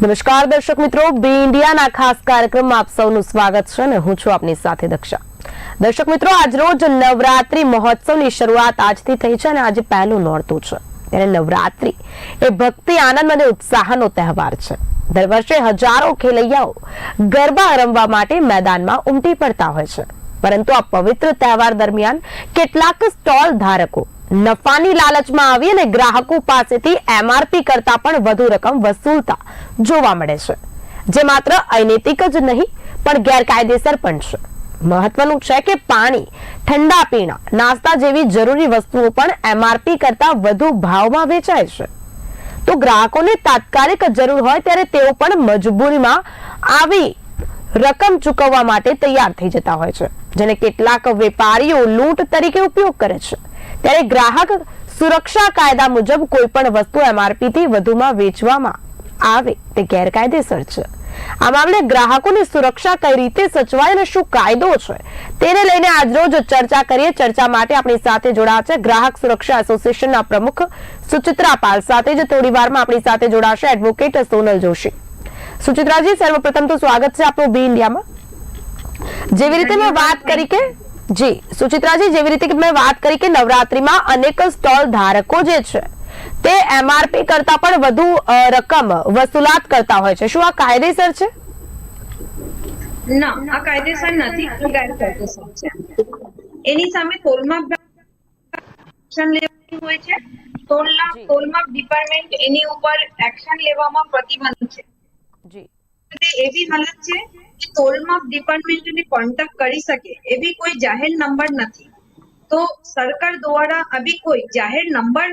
નમસ્કાર દર્શક મિત્રો, બી ઇન્ડિયાના ખાસ કાર્યક્રમમાં આપ સૌનું સ્વાગત છે અને હું છું આપની સાથે દક્ષા. દર્શક મિત્રો આજરોજ નવરાત્રી મહોત્સવની શરૂઆત આજથી થઈ છે અને આજે પહેલું નોરતું છે. ત્યારે નવરાત્રી એ ભક્તિ, આનંદ અને ઉત્સાહનો તહેવાર છે. દર વર્ષે હજારો ખેલૈયાઓ ગરબા રમવા માટે મેદાનમાં ઉમટી પડતા હોય છે. પરંતુ આ પવિત્ર તહેવાર દરમિયાન કેટલાક સ્ટોલ ધારકો નફાની લાલચમાં આવી અને ગ્રાહકો પાસેથી એમઆરપી કરતા પણ વધુ રકમ વસૂલતા જોવા મળે છે. જે માત્ર અનૈતિક જ નહીં, પણ ગેરકાયદેસર પણ છે. મહત્વનું છે કે પાણી, ઠંડા પીણા, નાસ્તા જેવી જરૂરી વસ્તુઓ પણ એમઆરપી કરતા વધુ ભાવમાં વેચાય છે. તો ગ્રાહકોને તાત્કાલિક જરૂર હોય ત્યારે તેઓ પણ મજબૂરીમાં આવી રકમ ચૂકવવા માટે તૈયાર થઈ જતા હોય છે. જેને કેટલાક વેપારીઓ લૂંટ તરીકે ઉપયોગ કરે છે. ત્યારે ગ્રાહક સુરક્ષા કાયદા મુજબ કોઈ પણ વસ્તુ એમઆરપી થી વધુમાં વેચવામાં આવે તે ગેરકાયદેસર છે. આ મામલે ગ્રાહકોની સુરક્ષા કઈ રીતે સચવાય અને શું કાયદો છે તેને લઈને આજરોજ ચર્ચા કરીએ. ચર્ચા માટે આપણી સાથે જોડાયા છે ગ્રાહક સુરક્ષા એસોસિએશનના પ્રમુખ સુચિત્રા પાલ. સાથે જ થોડી વારમાં આપણી સાથે જોડાશે એડવોકેટ સોનલ જોશી. સુચિત્રાજી, સર્વપ્રથમ તો સ્વાગત છે આપનું બી ઇન્ડિયામાં. જેવી રીતે મેં વાત કરી કે જી સુચિત્રાજી જેવી રીતે મેં વાત કરી કે નવરાત્રીમાં અનેક સ્ટોલ ધારકો જે છે તે એમઆરપી કરતા પણ વધુ રકમ વસૂલાત કરતા હોય છે. શું આ કાયદેસર છે? ના આ કાયદેસર નથી. ગેરકાયદેસર છે. એની સામે તોલમાપ એક્શન લેવાની હોય છે. તોલના તોલમાપ ડિપાર્ટમેન્ટ એની ઉપર એક્શન લેવામાં પ્રતિબંધ છે. જી એવી હાલત છે કે તોલમાપ ડિપાર્ટમેન્ટને કોન્ટેક્ટ કરી શકે એવી કોઈ જાહેર નંબર નથી. તો સરકાર દ્વારા આવી કોઈ જાહેર નંબર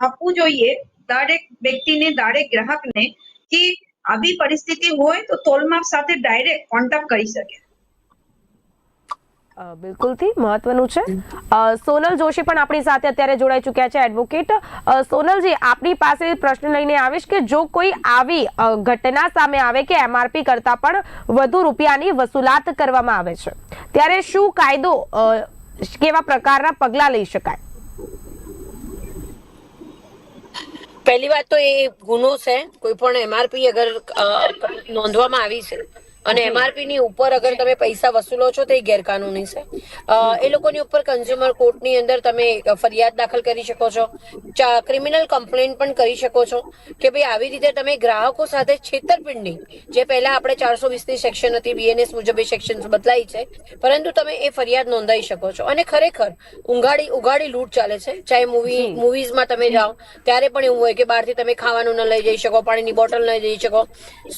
આપવું જોઈએ દરેક વ્યક્તિને, દરેક ગ્રાહકને કે આવી પરિસ્થિતિ હોય તો તોલમાપ સાથે ડાયરેક્ટ કોન્ટેક્ટ કરી શકે. બિલકુલથી મહત્વનું છે. સોનલ જોશી પણ આપણી સાથે અત્યારે જોડાઈ ચૂક્યા છે એડવોકેટ સોનલજી આપની પાસે પ્રશ્ન લઈને આવીશ કે જો કોઈ આવી ઘટના સામે આવે કે એમઆરપી કરતા પણ વધુ રૂપિયાની વસૂલાત કરવામાં આવે છે. ત્યારે શું કાયદો કેવા પ્રકારના પગલા લઈ શકાય? પહેલી વાત તો એ ગુનો છે, કોઈ પણ એમઆરપી અગર નોંધવામાં આવી છે અને એમઆરપી ની ઉપર અગર તમે પૈસા વસૂલો છો તો એ ગેરકાનૂની છે. એ લોકોની ઉપર કન્ઝ્યુમર કોર્ટની અંદર તમે ફરિયાદ દાખલ કરી શકો છો. ક્રિમિનલ કમ્પ્લેન પણ કરી શકો છો કે ભાઈ આવી રીતે તમે ગ્રાહકો સાથે છેતરપિંડી જે પહેલા આપણે ચારસો વીસની સેક્શન હતી બીએનએસ મુજબ એ સેક્શન બદલાઈ છે પરંતુ તમે એ ફરિયાદ નોંધાઈ શકો છો. અને ખરેખર ઉઘાડી ઉઘાડી લૂંટ ચાલે છે. ચાહે મૂવી મૂવીઝમાં તમે જાઓ ત્યારે પણ એવું હોય કે બહારથી તમે ખાવાનું ન લઈ જઈ શકો પાણીની બોટલ ન જઈ શકો.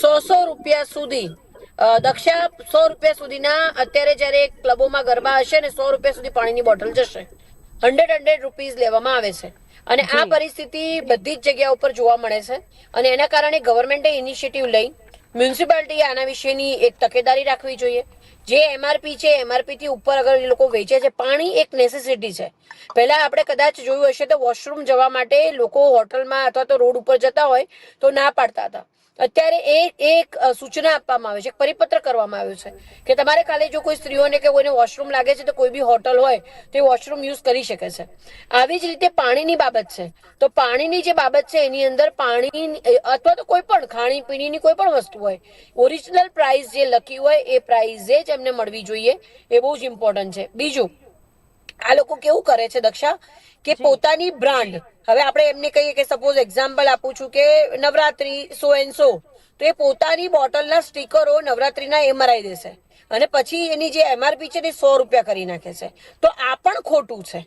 સો સો રૂપિયા સુધી દક્ષા સો રૂપિયા સુધીના અત્યારે જ્યારે ક્લબોમાં ગરબા હશે ને સો રૂપિયા સુધી પાણીની બોટલ જશે. હંડ્રેડ હંડ્રેડ રૂપીઝ લેવામાં આવે છે. અને આ પરિસ્થિતિ બધી જ જગ્યા ઉપર જોવા મળે છે. અને એના કારણે ગવર્મેન્ટે ઇનિશિયેટિવ લઈ મ્યુનિસિપાલિટીએ આના વિશેની એક તકેદારી રાખવી જોઈએ. જે એમઆરપી છે એમઆરપી થી ઉપર અગર એ લોકો વેચે છે પાણી એક નેસેસિટી છે. પહેલા આપણે કદાચ જોયું હશે તો વોશરૂમ જવા માટે લોકો હોટલમાં અથવા તો રોડ ઉપર જતા હોય તો ના પાડતા હતા. અત્યારે એ એક સૂચના આપવામાં આવે છે, એક પરિપત્ર કરવામાં આવ્યો છે કે તમારે ખાલી જો કોઈ સ્ત્રીઓને કે કોઈને વોશરૂમ લાગે છે તો કોઈ બી હોટલ હોય તો એ વોશરૂમ યુઝ કરી શકે છે. આવી જ રીતે પાણીની બાબત છે. તો પાણીની જે બાબત છે એની અંદર પાણી અથવા તો કોઈ પણ ખાણી પીણીની કોઈ પણ વસ્તુ હોય, ઓરિજિનલ પ્રાઇસ જે લખી હોય એ પ્રાઇઝે જ એમને મળવી જોઈએ. એ બહુ જ ઇમ્પોર્ટન્ટ છે. બીજું આ લોકો કેવું કરે છે દક્ષા? કે પોતાની બ્રાન્ડ. હવે આપણે એમને કહીએ કે સપોઝ એક્ઝામ્પલ આપું છું કે નવરાત્રી સો એન્ડ સો તો એ પોતાની બોટલના સ્ટીકરો નવરાત્રીના એ મરાઈ દેશે. અને પછી એની જે એમઆરપી છે એ સો રૂપિયા કરી નાખે છે. તો આ પણ ખોટું છે.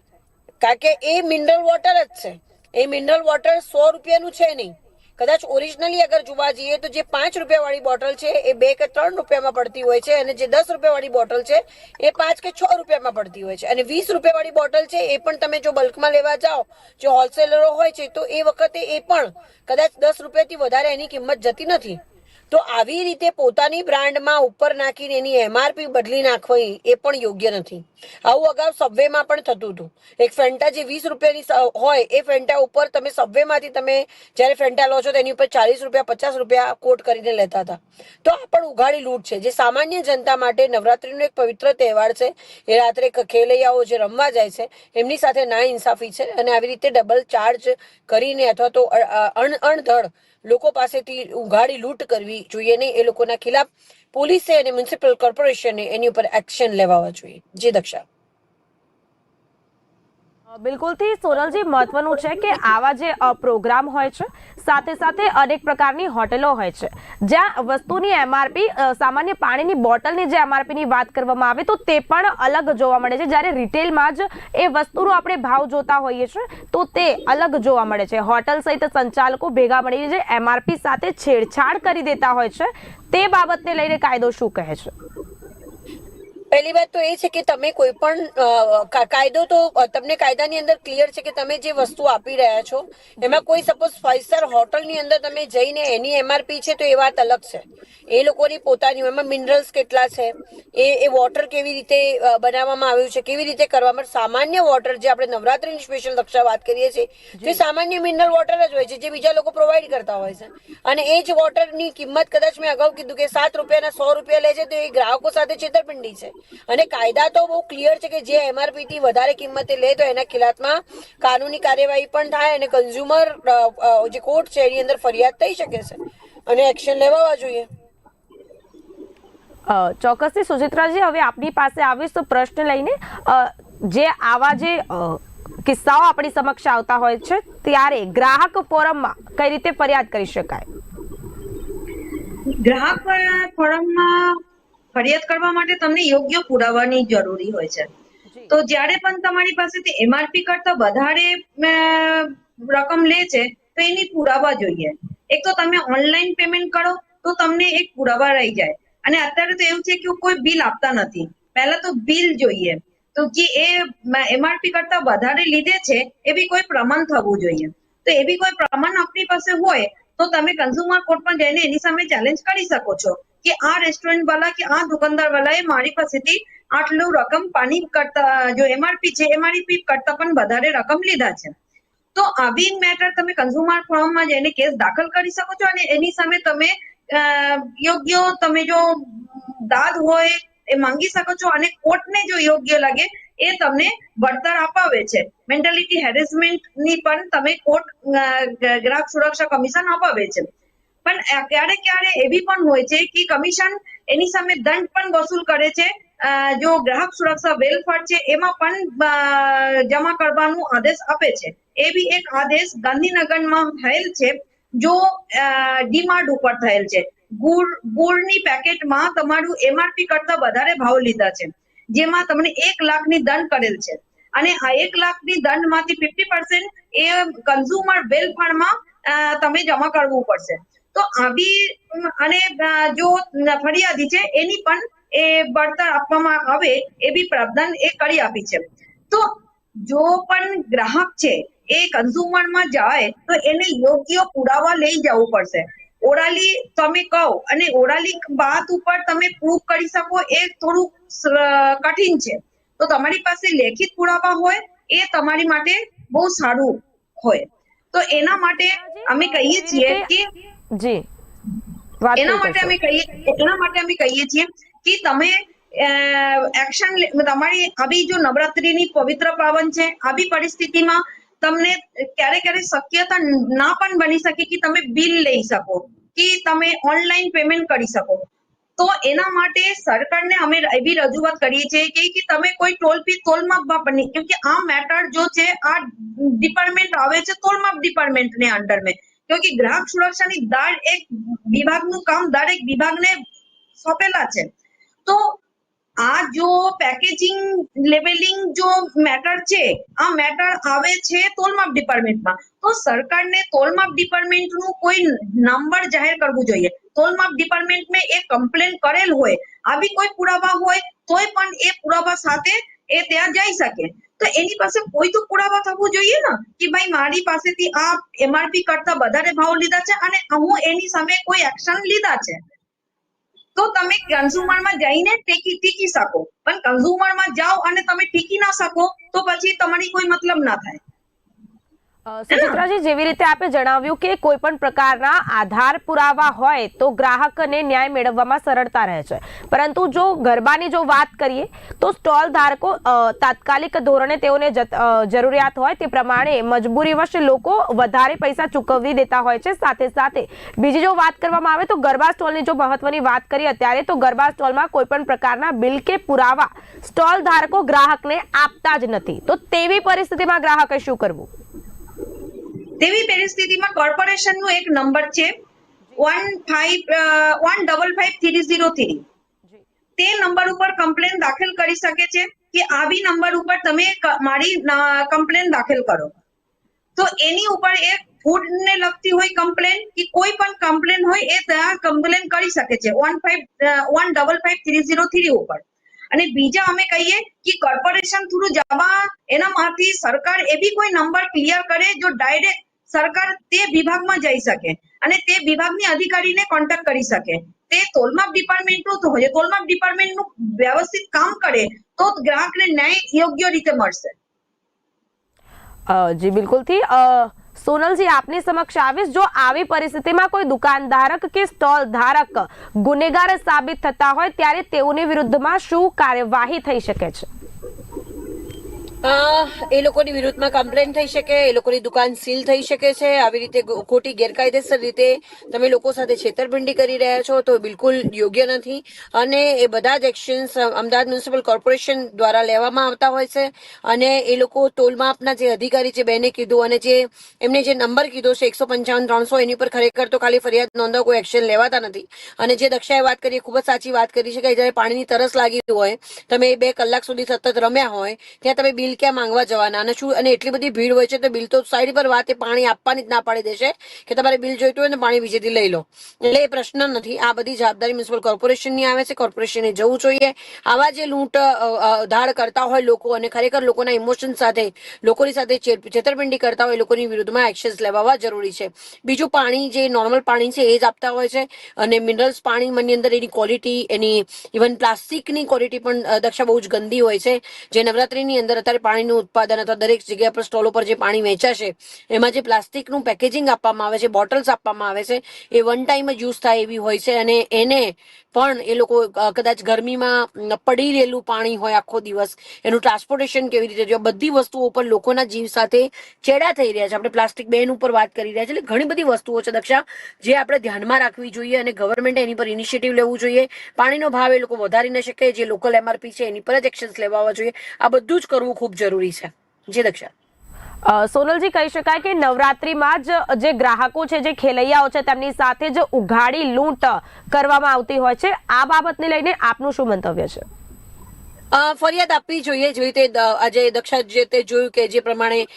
કારણ કે એ મિનરલ વોટર જ છે. એ મિનરલ વોટર સો રૂપિયાનું છે નહીં. કદાચ ઓરિજિનલી અગર જોવા જઈએ તો જે પાંચ રૂપિયા વાળી બોટલ છે, એ બે કે ત્રણ રૂપિયામાં પડતી હોય છે અને જે દસ રૂપિયા વાળી બોટલ છે, એ પાંચ કે છ રૂપિયામાં પડતી હોય છે. અને વીસ રૂપિયા વાળી બોટલ છે, એ પણ તમે જો બલ્કમાં લેવા જાઓ, જો હોલસેલરો હોય છે, તો એ વખતે એ પણ કદાચ દસ રૂપિયાથી વધારે એની કિંમત જતી નથી. તો આવી રીતે પોતાની બ્રાન્ડમાં ઉપર નાખીને એની એમઆરપી બદલી નાખવી એ પણ યોગ્ય નથી. આવું અગાઉ સબવેમાં પણ થતું હતું. એક ફેન્ટા જે વીસ રૂપિયાની હોય એ ફેન્ટા ઉપર તમે સબવેમાંથી તમે જ્યારે ફેન્ટા લો છો તેની ઉપર ચાલીસ રૂપિયા, પચાસ રૂપિયા કોટ કરીને લેતા હતા. તો આ પણ ઉઘાડી લૂંટ છે. જે સામાન્ય જનતા માટે નવરાત્રિનો એક પવિત્ર તહેવાર છે. એ રાત્રે ખેલૈયાઓ જે રમવા જાય છે, એમની સાથે ના ઇન્સાફી છે અને આવી રીતે ડબલ ચાર્જ કરીને અથવા તો અણધડ લોકો પાસેથી ઉઘાડી લૂંટ કરવી જોઈએ નહીં. એ લોકોના ખિલાફ પોલીસે અને મ્યુનિસિપલ કોર્પોરેશને એની ઉપર એક્શન લેવા જોઈએ. જે દક્ષા. બિલકુલથી સોનલજી, મહત્વનું છે કે આવા જે પ્રોગ્રામ હોય છે, સાથે સાથે અનેક પ્રકારની હોટેલો હોય છે. જ્યાં વસ્તુની એમઆરપી સામાન્ય પાણીની બોટલની જે એમઆરપીની વાત કરવામાં આવે તો તે પણ અલગ જોવા મળે છે. જ્યારે રિટેલમાં જ એ વસ્તુનો આપણે ભાવ જોતા હોઈએ છીએ, તો તે અલગ જોવા મળે છે. હોટલ સહિત સંચાલકો ભેગા મળીને જે એમઆરપી સાથે છેડછાડ કરી દેતા હોય છે, તે બાબતને લઈને કાયદો શું કહે છે? પહેલી વાત તો એ છે કે તમે કોઈ પણ કાયદો તો તમને કાયદાની અંદર ક્લિયર છે કે તમે જે વસ્તુ આપી રહ્યા છો એમાં કોઈ સપોઝ ફાઈવ સ્ટાર હોટલની અંદર તમે જઈને એની એમઆરપી છે તો એ વાત અલગ છે. એ લોકોની પોતાની એમાં મિનરલ્સ કેટલા છે એ એ વોટર કેવી રીતે બનાવવામાં આવ્યું છે કેવી રીતે કરવામાં સામાન્ય વોટર જે આપણે નવરાત્રિની સ્પેશિયલ રક્ષા વાત કરીએ છીએ જે. સામાન્ય મિનરલ વોટર જ હોય છે જે બીજા લોકો પ્રોવાઈડ કરતા હોય છે. અને એ જ વોટરની કિંમત કદાચ મેં અગાઉ કીધું કે સાત રૂપિયાના સો રૂપિયા લે છે તો એ ગ્રાહકો સાથે છેતરપિંડી છે. અને કાયદા તો બહુ ક્લિયર છે કે જે એમઆરપી થી વધારે કિંમતે લે તો એના ખિલાફમાં કાનૂની કાર્યવાહી પણ થાય અને કન્ઝ્યુમર જે કોર્ટ છે એની અંદર ફરિયાદ થઈ શકે છે. અને એક્શન લેવા જોઈએ. ચોક્કસથી સુચિત્રાજી હવે આપની પાસે આવીશ તો પ્રશ્ન લઈને. જે આવા જે કિસ્સાઓ આપણી સમક્ષ આવતા હોય છે ત્યારે ગ્રાહક ફોરમમાં કઈ રીતે ફરિયાદ કરી શકાય? ગ્રાહક ફોરમમાં ફરિયાદ કરવા માટે તમને યોગ્ય પુરાવાની જરૂરી હોય છે. તો જ્યારે પણ તમારી પાસેથી એમઆરપી કરતા વધારે રકમ લે છે તો એની પુરાવા જોઈએ. એક તો તમે ઓનલાઈન પેમેન્ટ કરો તો તમને એક પુરાવા રહી જાય. અને અત્યારે તો એવું છે કે કોઈ બિલ આપતા નથી. પહેલા તો બિલ જોઈએ. તો કે એ એમઆરપી કરતા વધારે લીધે છે એવી કોઈ પ્રમાણ થવું જોઈએ. તો એવી કોઈ પ્રમાણ આપણી પાસે હોય તો તમે કન્ઝ્યુમર કોર્ટમાં જઈને એની સામે ચેલેન્જ કરી શકો છો. કે આ રેસ્ટોરન્ટ વાળા કે આ દુકાનદાર વાળાએ મારી પાસેથી આટલું રકમ પાણી કરતા, જો એમઆરપી છે એમઆરપી કરતા પણ વધારે રકમ લીધા છે. તો આવી મેટર તમે કન્ઝ્યુમર ફોરમમાં જઈને કેસ દાખલ કરી શકો છો અને એની સામે તમે યોગ્ય તમે જો દાદ હોય એ માંગી શકો છો અને કોર્ટને જો યોગ્ય લાગે એ તમને વળતર અપાવે છે. મેન્ટાલિટી હેરેસમેન્ટની પણ તમે કોર્ટ ગ્રાહક સુરક્ષા કમિશન અપાવે છે. પણ ક્યારે ક્યારે એવી પણ હોય છે કે કમિશન એની સામે દંડ પણ વસૂલ કરે છે. જો ગ્રાહક સુરક્ષા વેલફેર છે, એમાં પણ જમા કરવાનો આદેશ આપે છે. એ બી એક આદેશ ગાંધીનગરમાં થયેલ છે, જો ડીમાર્ટ ઉપર થયેલ છે. ગુળ ગુળની પેકેટમાં તમારું એમઆરપી કરતા વધારે ભાવ લીધા છે, જેમાં તમને એક લાખની દંડ કરેલ છે. અને આ એક લાખની દંડમાંથી ફિફ્ટી પર્સન્ટ એ કન્ઝ્યુમર વેલફેરમાં તમે જમા કરવું પડશે. તો આવી અને જો ફરિયાદી છે એની પણ એ બળતર આપવામાં આવે એવી પ્રાવધાન એ કરી આપી છે. તો જો પણ ગ્રાહક છે એ કન્ઝ્યુમરમાં જાય તો એને યોગ્ય પુરાવા લઈ જવું પડશે. ઓરાલી તમે કહો અને ઓરાલી વાત ઉપર તમે પ્રૂફ કરી શકો એ થોડું કઠિન છે. તો તમારી પાસે લેખિત પુરાવા હોય એ તમારી માટે બહુ સારું હોય. તો એના માટે અમે કહીએ છીએ કે જી. એના માટે અમે કહીએ એના માટે અમે કહીએ છીએ કે તમે એક્શન તમારી આવી જો નવરાત્રીની પવિત્ર પાવન છે આવી પરિસ્થિતિમાં તમને ક્યારે ક્યારે શક્યતા ના પણ બની શકે કે તમે બિલ લઈ શકો કે તમે ઓનલાઈન પેમેન્ટ કરી શકો. તો એના માટે સરકારને અમે એવી રજૂઆત કરીએ છીએ કે તમે કોઈ ટોલ ફી તોલમાપ વાપરની કેમ કે આ મેટર જો છે આ ડિપાર્ટમેન્ટ આવે છે તોલમાપ ડિપાર્ટમેન્ટ ને ક્યોંકિ ગ્રાહક સુરક્ષાની દાળ એક વિભાગનું કામ દરેક વિભાગને સોંપેલા છે તો આ જો પેકેજિંગ લેબેલિંગ જો મેટર છે આ મેટર આવે છે તોલમાપ ડિપાર્ટમેન્ટમાં તો સરકારને તોલમાપ ડિપાર્ટમેન્ટનું કોઈ નંબર જાહેર કરવું જોઈએ તોલમાપ ડિપાર્ટમેન્ટમાં એ કમ્પ્લેન કરેલ હોય આવી કોઈ પુરાવા હોય તોય પણ એ પુરાવા સાથે એ ત્યાં જઈ શકે. તો એની પાસે કોઈ તો પુરાવા થવું જોઈએ ને? કે ભાઈ મારી પાસેથી આ એમઆરપી કરતા વધારે ભાવ લીધા છે અને હું એની સામે કોઈ એક્શન લીધા છે? તો તમે કન્ઝ્યુમરમાં જઈને ટેકી ટીકી શકો. પણ કન્ઝ્યુમરમાં જાઓ અને તમે ટીકી ના શકો તો પછી તમારી કોઈ મતલબ ના થાય. સુચિત્રાજી, જેવી રીતે આપે જણાવ્યું કે કોઈ પણ પ્રકારના આધાર પુરાવા હોય તો ગ્રાહકને ન્યાય મેળવવામાં સરળતા રહે છે. પરંતુ જો ગરબાની જો વાત કરીએ, તો સ્ટોલ ધારકો તાત્કાલિક ધોરણે તેઓને જરૂરિયાત હોય તે પ્રમાણે મજબૂરીવશ લોકો વધારે પૈસા ચૂકવી દેતા હોય છે. સાથે સાથે બીજી જો વાત કરવામાં આવે તો ગરબા સ્ટોલની જો મહત્વની વાત કરીએ, અત્યારે તો ગરબા સ્ટોલમાં કોઈ પણ પ્રકારના બિલ કે પુરાવા સ્ટોલ ધારકો ગ્રાહકને આપતા જ નથી. તો તેવી પરિસ્થિતિમાં ગ્રાહકે શું કરવું? તેવી પરિસ્થિતિમાં કોર્પોરેશનનો એક નંબર છે. One five one double five three zero three તે નંબર ઉપર કમ્પ્લેન દાખલ કરી શકે છે કે આવી નંબર ઉપર તમે મારી કમ્પ્લેન દાખલ કરો. તો એની ઉપર એક ફૂડ ને લગતી હોય કમ્પ્લેન કે કોઈ પણ કમ્પ્લેન હોય એ ત્યાં કમ્પ્લેન કરી શકે છે. One five one double five three zero three ઉપર. અને બીજા અમે કહીએ કે કોર્પોરેશન થ્રુ જવા એનામાંથી સરકાર એવી કોઈ નંબર ક્લિયર કરે જો ડાયરેક્ટ સરકાર તે વિભાગમાં જઈ શકે અને તે વિભાગની અધિકારીને કોન્ટેક્ટ કરી શકે. તે તોલમાપ ડિપાર્ટમેન્ટનું હોય તોલમાપ ડિપાર્ટમેન્ટનું વ્યવસ્થિત કામ કરે તો ગ્રાહકને ન્યાય યોગ્ય રીતે મળશે. જી બિલકુલથી સોનલજી, આપની સમક્ષ આવીશ. જો આવી પરિસ્થિતિમાં કોઈ દુકાનધારક કે સ્ટોલ ધારક ગુનેગાર સાબિત થતા હોય, ત્યારે તેઓની વિરુદ્ધમાં શું કાર્યવાહી થઈ શકે છે? એ લોકોની વિરુદ્ધમાં કમ્પ્લેન થઈ શકે, એ લોકોની દુકાન સીલ થઈ શકે છે. આવી રીતે ખોટી ગેરકાયદેસર રીતે તમે લોકો સાથે છેતરપિંડી કરી રહ્યા છો તો બિલકુલ યોગ્ય નથી. અને એ બધા જ એક્શન્સ અમદાવાદ મ્યુનિસિપલ કોર્પોરેશન દ્વારા લેવામાં આવતા હોય છે. અને એ લોકો તોલમાપના જે અધિકારી છે બેને કીધું અને જે એમને જે નંબર કીધો છે એકસો પંચાવન, ત્રણસો એની પર ખરેખર તો ખાલી ફરિયાદ નોંધો કોઈ એક્શન લેવાતા નથી. અને જે દક્ષાએ વાત કરી ખૂબ જ સાચી વાત કરી છે કે જ્યારે પાણીની તરસ લાગી હોય, તમે બે કલાક સુધી સતત રમ્યા હોય, ત્યાં તમે બિલ ક્યાં માંગવા જવાના? અને શું અને એટલી બધી ભીડ હોય છે તો બિલ તો સાઈડ પર વાત પાણી આપવાની જ ના પાડી દેશે કે તમારે બિલ જોઈતું હોય ને પાણી બીજેથી લઈ લો. એટલે એ પ્રશ્ન નથી. આ બધી જવાબદારી મ્યુનિસિપલ કોર્પોરેશનની આવે છે. કોર્પોરેશને જવું જોઈએ. આવા જે લૂંટ ધાડ કરતા હોય લોકો અને ખરેખર લોકોના ઇમોશન સાથે, લોકોની સાથે છેતરપિંડી કરતા હોય લોકોની વિરુદ્ધમાં એક્શન્સ લેવા જરૂરી છે. બીજું પાણી જે નોર્મલ પાણી છે એ જ આપતા હોય છે. અને મિનરલ્સ પાણીની અંદર એની ક્વોલિટી એની ઇવન પ્લાસ્ટિકની ક્વોલિટી પણ દક્ષા બહુ જ ગંદી હોય છે. જે નવરાત્રીની અંદર અત્યારે પાણીનું ઉત્પાદન અથવા દરેક જગ્યા પર સ્ટોલ ઉપર જે પાણી વેચાશે, એમાં જે પ્લાસ્ટિકનું પેકેજિંગ આપવામાં આવે છે, બોટલ્સ આપવામાં આવે છે, એ વન ટાઈમ જ યુઝ થાય એવી હોય છે અને એને પણ એ લોકો કદાચ ગરમીમાં પડી રહેલું પાણી હોય આખો દિવસ, એનું ટ્રાન્સપોર્ટેશન કેવી રીતે જો બધી વસ્તુઓ પર લોકોના જીવ સાથે ચેડા થઈ રહ્યા છે. આપણે પ્લાસ્ટિક બેન ઉપર વાત કરી રહ્યા છે, એટલે ઘણી બધી વસ્તુઓ છે દક્ષા, જે આપણે ધ્યાનમાં રાખવી જોઈએ અને ગવર્મેન્ટે એની પર ઇનિશિયેટિવ લેવું જોઈએ. પાણીનો ભાવ એ લોકો વધારી ન શકે, જે લોકલ એમઆરપી છે એની પર જ એક્શન્સ લેવા જોઈએ. આ બધું જ કરવું ખૂબ જરૂરી છે. જી દક્ષા. સોનલજી કહી શકાય કે નવરાત્રીમાં જ જે ગ્રાહકો છે, જે ખેલૈયાઓ છે, તેમની સાથે જ ઉઘાડી લૂંટ કરવામાં આવતી હોય છે. આ બાબતને લઈને આપનું શું મંતવ્ય છે? ફરિયાદ આપવી જોઈએ. જે રીતે આજે દક્ષા જે તે જોયું કે જે પ્રમાણે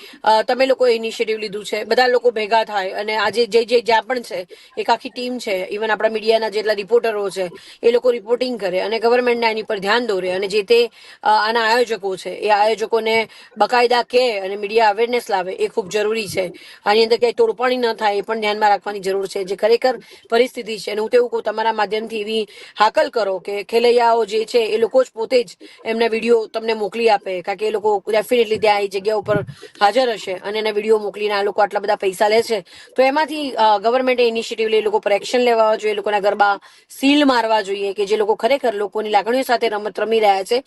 તમે લોકો ઇનિશિયેટિવ લીધું છે. બધા લોકો ભેગા થાય અને આજે જે જે જ્યાં પણ છે, એક આખી ટીમ છે ઇવન આપણા મીડિયાના જેટલા રિપોર્ટરો છે, એ લોકો રિપોર્ટિંગ કરે અને ગવર્મેન્ટના એની પર ધ્યાન દોરે અને જે તે આના આયોજકો છે, એ આયોજકોને બકાયદા કે અને મીડિયા અવેરનેસ લાવે એ ખૂબ જરૂરી છે. આની અંદર ક્યાંય તોડપાણી ન થાય એ પણ ધ્યાનમાં રાખવાની જરૂર છે. જે ખરેખર પરિસ્થિતિ છે, અને હું તો એવું કહું, તમારા માધ્યમથી એવી હાકલ કરો કે ખેલૈયાઓ જે છે, એ લોકો જ પોતે જ એમના વીડિયો તમને મોકલી આપે. કારણ કે એ લોકો ડેફિનેટલી ત્યાં એ જગ્યા ઉપર હાજર હશે અને એના વીડિયો મોકલીને આ લોકો આટલા બધા પૈસા લે છે. તો એમાંથી ગવર્મેન્ટે ઇનિશિયેટિવ લઈ લોકો પર એક્શન લેવા જોઈએ. લોકોના ગરબા સીલ મારવા જોઈએ કે જે લોકો ખરેખર લોકોની લાગણીઓ સાથે રમત રમી રહ્યા છે.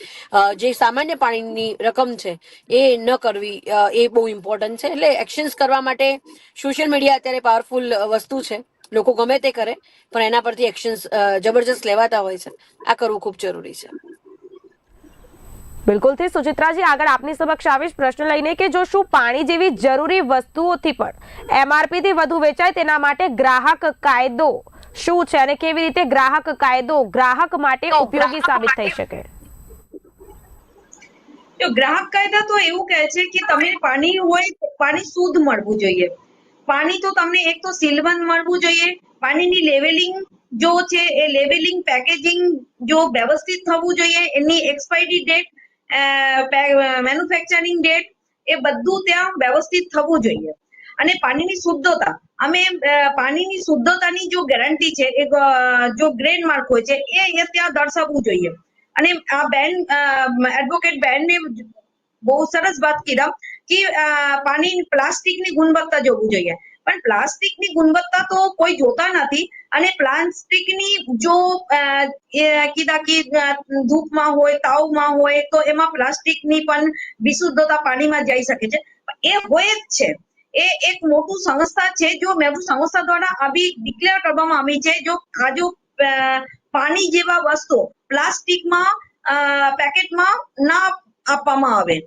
જે સામાન્ય પાણીની રકમ છે એ ન કરવી એ બહુ ઇમ્પોર્ટન્ટ છે. એટલે એક્શન્સ કરવા માટે સોશિયલ મીડિયા અત્યારે પાવરફુલ વસ્તુ છે. લોકો ગમે તે કરે, પણ એના પરથી એક્શન્સ જબરજસ્ત લેવાતા હોય છે. આ કરવું ખૂબ જરૂરી છે. બિલકુલથી સુચિત્રાજી આગળ આપની સમક્ષ આવીશ પ્રશ્ન લઈને કે જો શું પાણી જેવી જરૂરી વસ્તુઓથી પણ એમઆરપી થી વધુ વેચાય તેના માટે ગ્રાહક કાયદો શું છે અને કેવી રીતે ગ્રાહક કાયદો ગ્રાહક માટે ઉપયોગી સાબિત થઈ શકે? જો ગ્રાહક કાયદા તો એવું કહે છે કે તમે પાણી હોય પાણી શુદ્ધ મળવું જોઈએ. પાણી તો તમને એક તો સીલબંધ મળવું જોઈએ. પાણીની લેવલિંગ જો છે એ લેવલિંગ પેકેજિંગ જો વ્યવસ્થિત થવું જોઈએ એની એક્સપાયરી ડેટ મેન્યુફેક્ચરિંગ ડેટ એ બધું ત્યાં વ્યવસ્થિત થવું જોઈએ. અને પાણીની શુદ્ધતા, અમે પાણીની શુદ્ધતાની જો ગેરંટી છે, એ જો ગ્રેડ માર્ક હોય છે, એ એ ત્યાં દર્શાવવું જોઈએ. અને આ બેન એડવોકેટ બેનને બહુ સરસ વાત કીધા કે પાણી પ્લાસ્ટિકની ગુણવત્તા જોવું જોઈએ. પણ પ્લાસ્ટિકની ગુણવત્તા તો કોઈ જોતા નથી અને પ્લાસ્ટિકની જો કીધા કે ધૂપમાં હોય, તાવમાં હોય, તો એમાં પ્લાસ્ટિકની પણ વિશુદ્ધતા પાણીમાં જઈ શકે છે. એ હોય જ છે. એ એક મોટું સંસ્થા છે જો મેબુ સંસ્થા દ્વારા આવી ડિક્લેર કરવામાં આવી છે જો કાજુ પાણી જેવા વસ્તુ પ્લાસ્ટિકમાં પેકેટમાં ના આપવામાં આવે.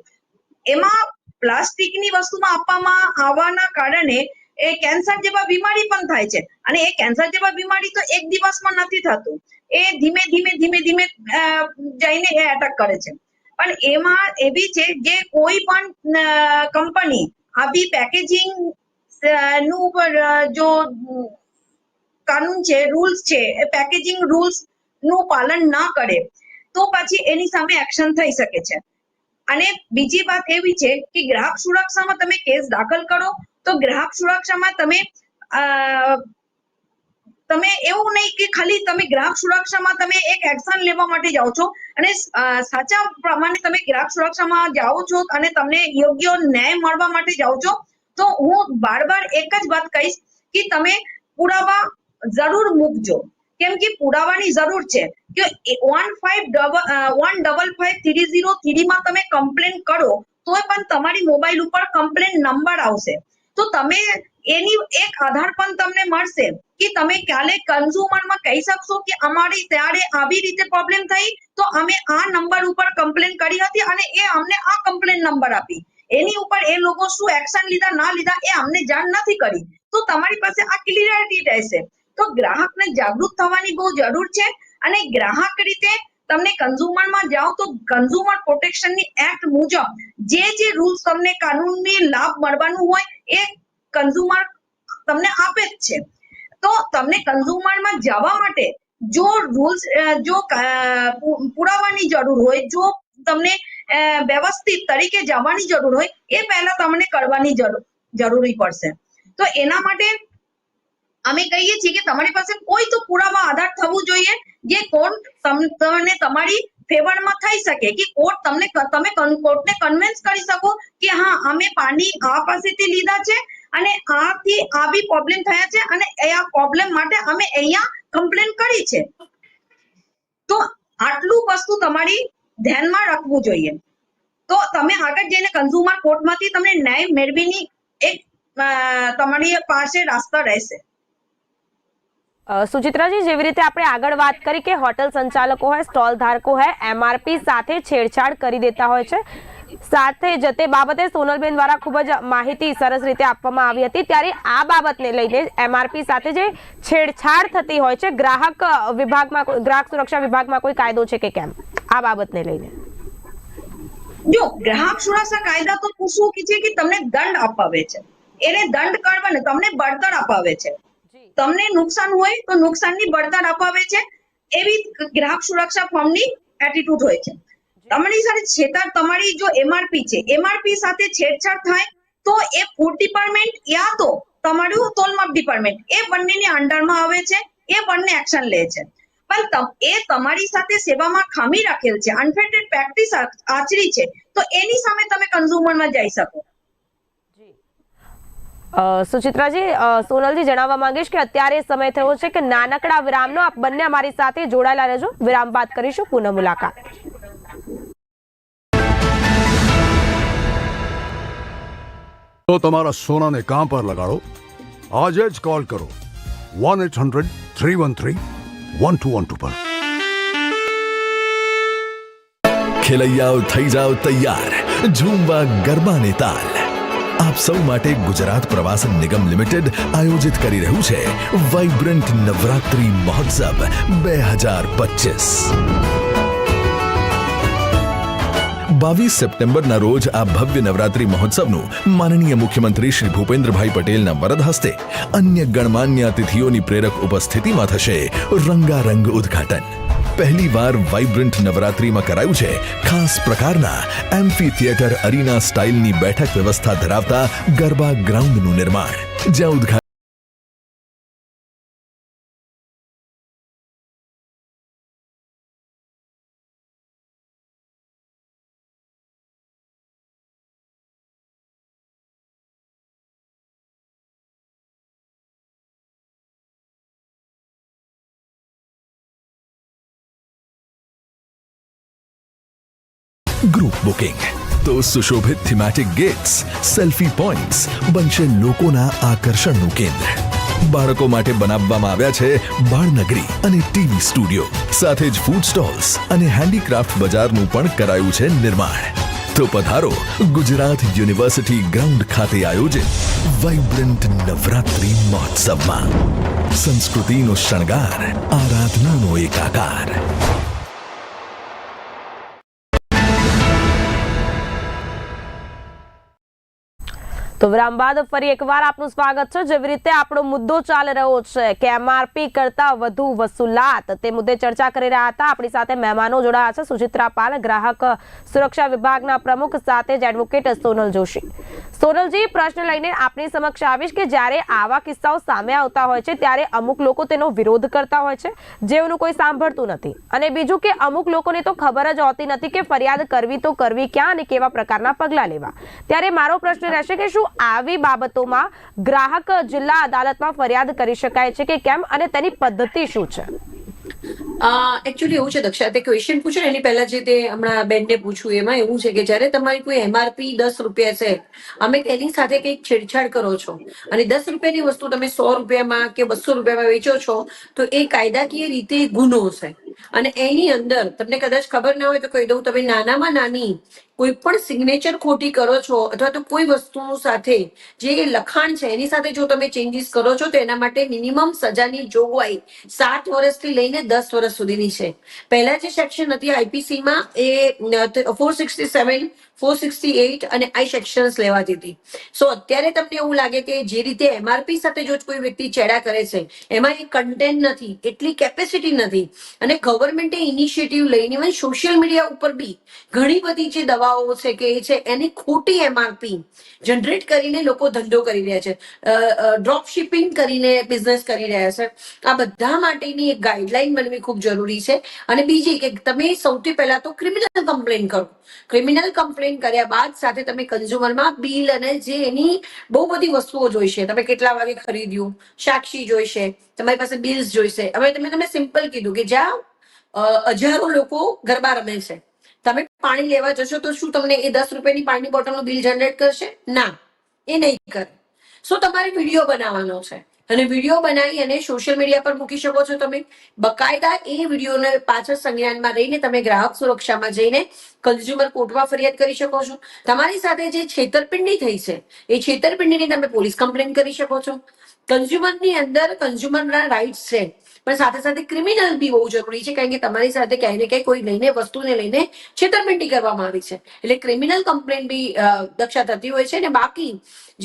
એમાં પ્લાસ્ટિકની વસ્તુમાં આપવામાં આવવાના કારણે એ કેન્સર જેવા બીમારી પણ થાય છે. અને એ કેન્સર જેવા બીમારી તો એક દિવસમાં નથી થતું. એ ધીમે ધીમે ધીમે ધીમે જઈને એ એટેક કરે છે. પણ એમાં એવી છે જે કોઈ પણ કંપની આવી પેકેજિંગનું જો કાનૂન છે રૂલ્સ છે, એ પેકેજિંગ રૂલ્સનું પાલન ન કરે, તો પછી એની સામે એક્શન થઈ શકે છે. અને બીજી વાત એવી છે કે ગ્રાહક સુરક્ષામાં તમે કેસ દાખલ કરો તો ગ્રાહક સુરક્ષામાં તમે તમે એવું નહીં કે ખાલી તમે ગ્રાહક સુરક્ષામાં તમે એક એક્શન લેવા માટે જાઓ છો અને સાચા પ્રમાણે તમે ગ્રાહક સુરક્ષામાં જાઓ છો અને તમને યોગ્ય ન્યાય મળવા માટે જાઓ છો, તો હું બાર બાર એક જ વાત કહીશ કે તમે પુરાવા જરૂર મૂકજો. કેમ કે પુરાવાની જરૂર છે કે one five double one double five three zero થ્રીમાં તમે કમ્પ્લેન કરો, તોય પણ તમારી મોબાઈલ ઉપર કમ્પ્લેન નંબર આવશે. તો તમે એની એક આધાર પણ તમને મળશે કે તમે ક્યારે કન્ઝ્યુમરમાં કહી શકશો કે અમારી ત્યારે આવી રીતે પ્રોબ્લેમ થઈ તો અમે આ નંબર ઉપર કમ્પ્લેન કરી હતી અને એ અમને આ કમ્પ્લેન નંબર આપી. એની ઉપર એ લોકો શું એક્શન લીધા, ના લીધા એ અમને જાણ નથી કરી. તો તમારી પાસે આ ક્લિયરિટી રહેશે. તો ગ્રાહકને જાગૃત થવાની બહુ જરૂર છે અને ગ્રાહક રીતે તમને કન્ઝ્યુમરમાં જાઓ તો કન્ઝ્યુમર પ્રોટેક્શનની એક્ટ મુજબ જે જે રૂલ્સ તમને કાનૂની લાભ મળવાનું હોય એ કન્ઝ્યુમર તમને આપે જ છે. તો તમને કન્ઝ્યુમરમાં જવા માટે જો રૂલ્સ જો પુરાવાની જરૂર હોય, જો તમને વ્યવસ્થિત તરીકે જવાની જરૂર હોય, એ પહેલા તમને કરવાની જરૂર જરૂરી પડશે. તો એના માટે અમે કહીએ છીએ કે તમારી પાસે કોઈ તો પુરાવા આધાર થવું જોઈએ, જે કોર્ટ તમ- તમને તમારી ફેવરમાં થઈ શકે કે કોર્ટ તમને તમે કોર્ટને કન્વિન્સ કરી શકો કે હા, અમે પાણી આ પાસેથી લીધા છે અને આથી આવી પ્રોબ્લેમ થયા છે અને એ આ પ્રોબ્લેમ માટે અમે અહીંયા કમ્પ્લેન કરી છે. તો આટલું વસ્તુ તમારી ધ્યાનમાં રાખવું જોઈએ. તો તમે આગળ જઈને કન્ઝ્યુમર કોર્ટમાંથી તમને ન્યાય મેળવીની એક તમારી પાસે રાસ્તા રહેશે. સુચિત્રાજી, જેવી રીતે આપણે આગળ વાત કરી કે હોટલ સંચાલકો હોય, સ્ટોલ ધારકો હોય, એમઆરપી સાથે છેડછાડ કરી દેતા હોય છે. સાથે જ તે બાબતે સોનલબેન દ્વારા ખૂબ જ માહિતી સરસ રીતે આપવામાં આવી હતી. ત્યારે આ બાબતને લઈને એમઆરપી સાથે જે છેડછાડ થતી હોય છે, ગ્રાહક વિભાગમાં ગ્રાહક સુરક્ષા વિભાગમાં કોઈ કાયદો છે કે કેમ? આ બાબતને લઈને. જો ગ્રાહક સુરક્ષા કાયદા તો શું કે છે કે તમને દંડ અપાવે છે. એને દંડ કરવાને તમને બળતણ અપાવે છે. તમને નુકસાન હોય તો નુકસાનની બળતણ અપાવે છે. એવી ગ્રાહક સુરક્ષા ફોર્મની એટીટ્યુડ હોય છે. તમારી સાથે છેતર, તમારી જો એમઆરપી છે એમઆરપી સાથે છેડછાડ થાય તો એ ફૂડ ડિપાર્ટમેન્ટ યા તો તમારું તોલમાપ ડિપાર્ટમેન્ટ એ બંનેની અંડરમાં આવે છે, એ બંને એક્શન લે છે. પણ એ તમારી સાથે સેવામાં ખામી રાખેલ છે અનફેટેડ પ્રેક્ટિસ આચરી છે, તો એની સામે તમે કન્ઝ્યુમરમાં જઈ શકો. સુચિત્રાજી સોનલજી જણાવવા માંગીશ કે અત્યારે સમય થયો છે કે નાનકડા વિરામનો આપ બંને અમારી સાથે જોડાયેલા રહેજો. વિરામ બાદ કરીશું પુનઃ મુલાકાત. તો તમારા સોનાને કામ પર લગાડો? આજે જ કોલ કરો. One eight hundred three one three one two one two પર. ખેલૈયાઓ થઈ જાઓ તૈયાર. ઝૂમવા ગરબાને તાલ. આપ સૌ માટે ગુજરાત પ્રવાસન નિગમ લિમિટેડ આયોજિત કરી રહ્યું છે. વાઇબ્રન્ટ નવરાત્રી મહોત્સવ બે હજાર પચીસ. બાવીસ સપ્ટેમ્બરના રોજ આ ભવ્ય નવરાત્રી મહોત્સવનું માનનીય મુખ્યમંત્રી શ્રી ભૂપેન્દ્રભાઈ પટેલના વરદ હસ્તે અન્ય ગણમાન્ય અતિથિઓની પ્રેરક ઉપસ્થિતિમાં થશે રંગારંગ ઉદ્ઘાટન. પહેલી વાર વાઇબ્રન્ટ નવરાત્રીમાં કરાયું છે. ખાસ પ્રકારના એમ્ફી થિયેટર અરીના સ્ટાઇલની બેઠક વ્યવસ્થા ધરાવતા ગરબા ગ્રાઉન્ડનું નિર્માણ. જ્યાં ઉદ્ઘાટન ગ્રુપ બુકિંગ તો સુશોભિત થીમેટિક ગેટ્સ સેલ્ફી પોઇન્ટ્સ બનશે લોકોના આકર્ષણનું કેન્દ્ર બાળકો માટે બનાવવામાં આવ્યા છે બાળનગરી અને ટીવી સ્ટુડિયો સાથે જ ફૂડ સ્ટોલ્સ અને હેન્ડીક્રાફ્ટ બજારનું પણ કરાયું છે નિર્માણ તો પધારો ગુજરાત યુનિવર્સિટી ગ્રાઉન્ડ ખાતે આયોજિત વાઇબ્રન્ટ નવરાત્રી મહોત્સવમાં સંસ્કૃતિનો શણગાર આરાધનાનો એકાકાર તો વિરામ બાદ ફરી એકવાર આપનું સ્વાગત છે. જેવી રીતે આપણો મુદ્દો ચાલી રહ્યો છે કે એમઆરપી કરતા વધુ વસૂલાત, તે મુદ્દે ચર્ચા કરી રહ્યા હતા. આપણી સાથે મહેમાનો જોડાયા છે. સુચિત્રા પાલ, ગ્રાહક સુરક્ષા વિભાગના પ્રમુખ, સાથે જ એડવોકેટ સોનલ જોશી. સોનલજી, પ્રશ્ન લઈને આપની સમક્ષ આવીશ કે જ્યારે આવા કિસ્સાઓ સામે આવતા હોય છે, ત્યારે અમુક લોકો તેનો વિરોધ કરતા હોય છે જેઓનું કોઈ સાંભળતું નથી. અને બીજું કે અમુક લોકોને તો ખબર જ હોતી નથી કે ફરિયાદ કરવી તો કરવી ક્યાં અને કેવા પ્રકારના પગલાં લેવા. ત્યારે મારો પ્રશ્ન રહેશે કે શું આવી બાબતોમાં ગ્રાહક જિલ્લા અદાલતમાં ફરિયાદ કરી શકાય છે કે કેમ અને તેની પદ્ધતિ શું છે? એકચ્યુઅલી એવું છે, દક્ષા, તે ક્વેશ્ચન પૂછે એની પહેલા જે તે હમણાં બેનને પૂછ્યું, એમાં એવું છે કે જ્યારે તમારી કોઈ એમઆરપી દસ રૂપિયા છે, અમે તેની સાથે કંઈક છેડછાડ કરો છો અને દસ રૂપિયાની વસ્તુ તમે સો રૂપિયામાં કે બસો રૂપિયામાં વેચો છો, તો એ કાયદાકીય રીતે ગુનો છે. અને એની અંદર, તમને કદાચ ખબર ના હોય તો કહી દઉં, તમે નાનામાં નાની કોઈ પણ સિગ્નેચર ખોટી કરો છો અથવા તો કોઈ વસ્તુ સાથે જે લખાણ છે, એની સાથે જો તમે ચેન્જીસ કરો છો, તો એના માટે મિનિમમ સજાની જોગવાઈ સાત વર્ષથી લઈને દસ વર્ષ સુધીની છે. પહેલા જે સેક્શન હતી આઈપીસીમાં એ four sixty seven four sixty eight અને આઈ સેક્શન્સ લેવા દીધી. સો અત્યારે તમને એવું લાગે કે જે રીતે એમઆરપી સાથે જો કોઈ વ્યક્તિ ચેડા કરે છે, એમાં એ કન્ટેન્ટ નથી, એટલી કેપેસિટી નથી. અને ગવર્મેન્ટે ઇનિશિયેટિવ લઈને ઇવન સોશિયલ મીડિયા ઉપર બી ઘણી બધી જે દવાઓ છે કે છે, એની ખોટી એમઆરપી જનરેટ કરીને લોકો ધંધો કરી રહ્યા છે. ડ્રોપ શિપિંગ કરીને બિઝનેસ કરી રહ્યા છે. આ બધા માટેની એક ગાઈડલાઈન બનવી ખૂબ જરૂરી છે. અને બીજી કે તમે સૌથી પહેલા તો ક્રિમિનલ કમ્પ્લેન કરો. ક્રિમિનલ કમ્પ્લેન કર્યા બાદ સાથે તમે કન્ઝ્યુમરમાં બિલ અને જે એની બહુ બધી વસ્તુઓ જોઈશે, તમે કેટલા વાગે ખરીદ્યું, સાક્ષી જોઈશે, તમારી પાસે બિલ્સ જોઈશે. હવે તમે તમે સિમ્પલ કીધું કે જ્યાં હજારો લોકો ગરબા રમે છે, તમે પાણી લેવા જશો તો શું તમને એ દસ રૂપિયાની પાણીની બોટલનું બિલ જનરેટ કરશે? ના, એ નહીં કરે. સો તમારે વીડિયો બનાવવાનો છે. અને વીડિયો બનાવી અને સોશિયલ મીડિયા પર મૂકી શકો છો તમે. બકાયદા એ વિડીયોને પાછળ સંજ્ઞાનમાં રહીને તમે ગ્રાહક સુરક્ષામાં જઈને કન્ઝ્યુમર કોર્ટમાં ફરિયાદ કરી શકો છો. તમારી સાથે જે છેતરપિંડી થઈ છે, એ છેતરપિંડીની તમે પોલીસ કમ્પ્લેન કરી શકો છો. કન્ઝ્યુમરની અંદર કન્ઝ્યુમરના રાઇટ્સ છે. પણ સાથે સાથે ક્રિમિનલ બી બહુ જરૂરી છે, કારણ કે તમારી સાથે ક્યાંય ને ક્યાંય કોઈ લઈને, વસ્તુને લઈને છેતરપિંડી કરવામાં આવી છે. એટલે ક્રિમિનલ કમ્પ્લેન બી દક્ષા થતી હોય છે અને બાકી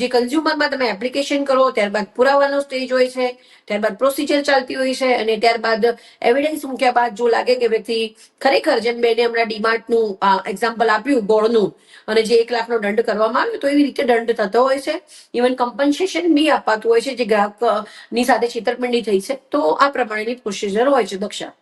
જે કન્ઝ્યુમરમાં તમે એપ્લિકેશન કરો, ત્યારબાદ પુરાવાનો સ્ટેજ હોય છે, ત્યારબાદ પ્રોસિજર ચાલતી હોય છે અને ત્યારબાદ એવિડન્સ મૂક્યા બાદ જો લાગે કે વ્યક્તિ ખરેખર જેમ બેને હમણાં ડીમાર્ટનું એક્ઝામ્પલ આપ્યું ગોળનું અને જે એક લાખનો દંડ કરવામાં આવ્યો, તો એવી રીતે દંડ થતો હોય છે. ઇવન કમ્પન્સેશન બી અપાતું હોય છે, જે ગ્રાહકની સાથે છેતરપિંડી થઈ છે. તો આ પ્રમાણેની પ્રોસિજર હોય છે દક્ષા.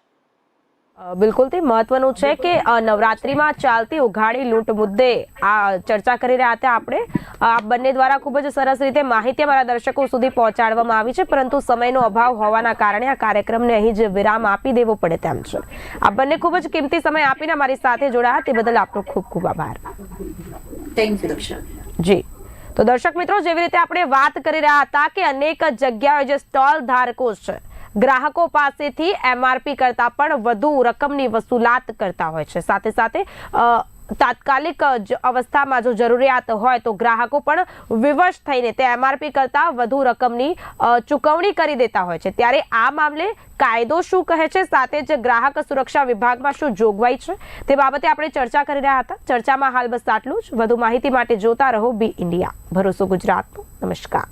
બિલકુલ તે મહત્વનું છે કે નવરાત્રીમાં ચાલતી ઉઘાડી લૂંટ મુદ્દે આ ચર્ચા કરી રહ્યા હતા આપણે. આ બંને દ્વારા ખૂબ જ સરસ રીતે માહિતી અમારા દર્શકો સુધી પહોંચાડવામાં આવી છે પરંતુ સમયનો અભાવ હોવાના કારણે આ કાર્યક્રમને અહીં જ વિરામ આપી દેવો પડે તેમ છે. આ બંને ખૂબ જ કિંમતી સમય આપીને અમારી સાથે જોડાયા તે બદલ આપનો ખૂબ ખૂબ આભાર. Thank you Daksha. જી. તો દર્શક મિત્રો જેવી રીતે આપણે વાત કરી રહ્યા હતા કે અનેક જગ્યાઓએ જે સ્ટોલ ધારકો છે ગ્રાહકો પાસેથી એમઆરપી કરતા પણ વધુ રકમની વસૂલાત કરતા હોય છે. સાથે સાથે તાત્કાલિક જ અવસ્થામાં જો જરૂરિયાત હોય તો ગ્રાહકો પણ વિવશ થઈને તે એમઆરપી કરતા વધુ રકમની ચૂકવણી કરી દેતા હોય છે. ત્યારે આ મામલે કાયદો શું કહે છે? સાથે જ ગ્રાહક સુરક્ષા વિભાગમાં શું જોગવાઈ છે? તે બાબતે આપણે ચર્ચા કરી રહ્યા હતા. ચર્ચામાં હાલ બસ આટલું જ. વધુ માહિતી માટે જોતા રહો બી ઇન્ડિયા. ભરોસો ગુજરાતનો. નમસ્કાર.